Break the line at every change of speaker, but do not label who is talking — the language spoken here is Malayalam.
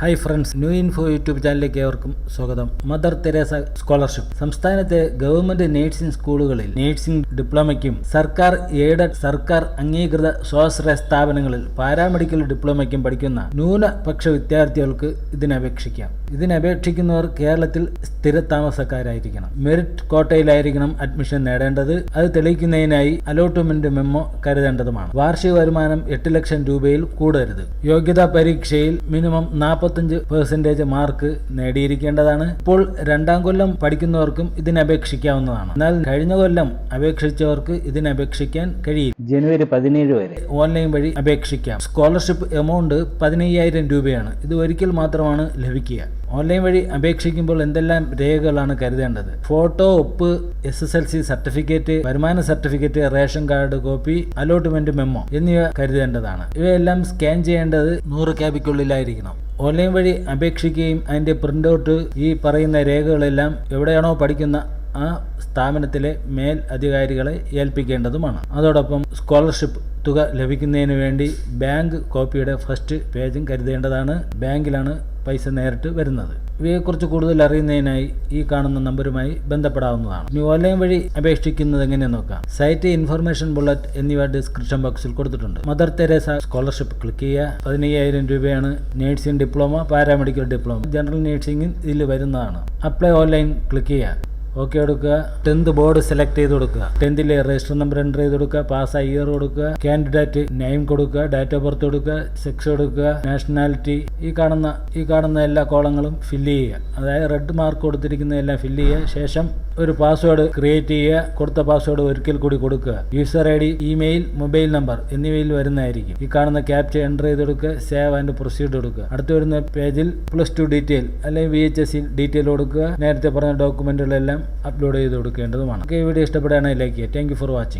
Hi friends new info YouTube ചാനലിലേക്ക് ഏവർക്കും സ്വാഗതം. മദർ തെരേസ സ്കോളർഷിപ്പ് സംസ്ഥാനത്തെ ഗവൺമെന്റ് നേഴ്സിംഗ് സ്കൂളുകളിൽ നേഴ്സിംഗ് ഡിപ്ലോമയ്ക്കും സർക്കാർ എയ്ഡഡ് സർക്കാർ അംഗീകൃത സ്വാശ്രയ സ്ഥാപനങ്ങളിൽ പാരാമെഡിക്കൽ ഡിപ്ലോമയ്ക്കും പഠിക്കുന്ന ന്യൂനപക്ഷ വിദ്യാർത്ഥികൾക്ക് ഇതിനപേക്ഷിക്കാം ഇതിനപേക്ഷിക്കുന്നവർ കേരളത്തിൽ സ്ഥിര താമസക്കാരായിരിക്കണം മെറിറ്റ് കോട്ടയിലായിരിക്കണം അഡ്മിഷൻ നേടേണ്ടത്. അത് തെളിയിക്കുന്നതിനായി അലോട്ട്മെന്റ് മെമ്മോ കരുതേണ്ടതുമാണ്. വാർഷിക വരുമാനം എട്ട് ലക്ഷം രൂപയിൽ കൂടരുത്. യോഗ്യതാ പരീക്ഷയിൽ മിനിമം നാൽപ്പത്തഞ്ച് പെർസെന്റേജ് മാർക്ക് നേടിയിരിക്കേണ്ടതാണ്. ഇപ്പോൾ രണ്ടാം കൊല്ലം പഠിക്കുന്നവർക്കും ഇതിനപേക്ഷിക്കാവുന്നതാണ് എന്നാൽ കഴിഞ്ഞ കൊല്ലം അപേക്ഷിച്ചവർക്ക് ഇതിനപേക്ഷിക്കാൻ കഴിയില്ല. ജനുവരി പതിനേഴ് വരെ. ഓൺലൈൻ വഴി അപേക്ഷിക്കാം. സ്കോളർഷിപ്പ് എമൗണ്ട് പതിനയ്യായിരം രൂപയാണ്. ഇത് ഒരിക്കൽ മാത്രമാണ് ലഭിക്കുക. ഓൺലൈൻ വഴി അപേക്ഷിക്കുമ്പോൾ എന്തെല്ലാം രേഖകളാണ് കരുതേണ്ടത്? ഫോട്ടോ ഒപ്പ് S S L C certificate വരുമാന certificate ration card copy allotment memo എന്നിവ കരുതേണ്ടതാണ്. ഇവയെല്ലാം സ്കാൻ ചെയ്യേണ്ടത് നൂറ് ക്യാബിക്കുള്ളിലായിരിക്കണം. ഓൺലൈൻ വഴി അപേക്ഷിക്കുകയും അതിന്റെ പ്രിന്റ് ഔട്ട് ഈ പറയുന്ന രേഖകളെല്ലാം എവിടെയാണോ പഠിക്കുന്ന ആ സ്ഥാപനത്തിലെ മേൽ അധികാരികളെ ഏൽപ്പിക്കേണ്ടതുമാണ്. അതോടൊപ്പം സ്കോളർഷിപ്പ് തുക ലഭിക്കുന്നതിന് വേണ്ടി ബാങ്ക് കോപ്പിയുടെ ഫസ്റ്റ് പേജും കരുതേണ്ടതാണ്. ബാങ്കിലാണ് പൈസ നേരിട്ട് വരുന്നത്. ഇവയെക്കുറിച്ച് കൂടുതൽ അറിയുന്നതിനായി ഈ കാണുന്ന നമ്പറുമായി ബന്ധപ്പെടാവുന്നതാണ്. ഇനി ഓൺലൈൻ വഴി അപേക്ഷിക്കുന്നത് എങ്ങനെ നോക്കാം. സൈറ്റ് ഇൻഫർമേഷൻ ബുള്ളറ്റ് എന്നിവ ഡിസ്ക്രിപ്ഷൻ ബോക്സിൽ കൊടുത്തിട്ടുണ്ട്. മദർ തെരേസ സ്കോളർഷിപ്പ് ക്ലിക്ക് ചെയ്യുക. പതിനയ്യായിരം രൂപയാണ് nursing diploma paramedical diploma general നേഴ്സിംഗിൽ ഇതിൽ വരുന്നതാണ്. അപ്ലൈ ഓൺലൈൻ ക്ലിക്ക് ചെയ്യുക. ഓക്കെ കൊടുക്കുക ടെൻത്ത് ബോർഡ് സെലക്ട് ചെയ്ത് കൊടുക്കുക. ടെൻത്തിലെ രജിസ്റ്റർ നമ്പർ എന്റർ ചെയ്ത് കൊടുക്കുക. പാസ് ഇയർ കൊടുക്കുക. കാൻഡിഡേറ്റ് നെയിം കൊടുക്കുക. ഡേറ്റ് ഓഫ് ബർത്ത് കൊടുക്കുക. സെക്സ് കൊടുക്കുക. നാഷണാലിറ്റി ഈ കാണുന്ന ഈ കാണുന്ന എല്ലാ കോളങ്ങളും ഫില്ല് ചെയ്യുക. അതായത് റെഡ് മാർക്ക് കൊടുത്തിരിക്കുന്ന എല്ലാം ഫില്ല് ചെയ്യുക. ശേഷം ഒരു പാസ്വേഡ് ക്രിയേറ്റ് ചെയ്യുക. കൊടുത്ത പാസ്വേഡ് ഒരിക്കൽ കൂടി കൊടുക്കുക. User I D email mobile number എന്നിവയിൽ വരുന്നതായിരിക്കും. ഈ കാണുന്ന ക്യാപ്ച എന്റർ ചെയ്ത് കൊടുക്കുക. സേവ് ആൻഡ് പ്രൊസീഡ് കൊടുക്കുക. അടുത്ത് വരുന്ന പേജിൽ പ്ലസ് ടു ഡീറ്റെയിൽ അല്ലെങ്കിൽ വി എച്ച് എസ് ഡീറ്റെയിൽ കൊടുക്കുക. നേരത്തെ പറഞ്ഞ ഡോക്യുമെന്റുകളെല്ലാം അപ്ലോഡ് ചെയ്ത് കൊടുക്കേണ്ടതുമാണ്. ഈ വീഡിയോ ഇഷ്ടപ്പെടുകയാണെങ്കിൽ ലൈക്ക് ചെയ്യുക. Thank for watching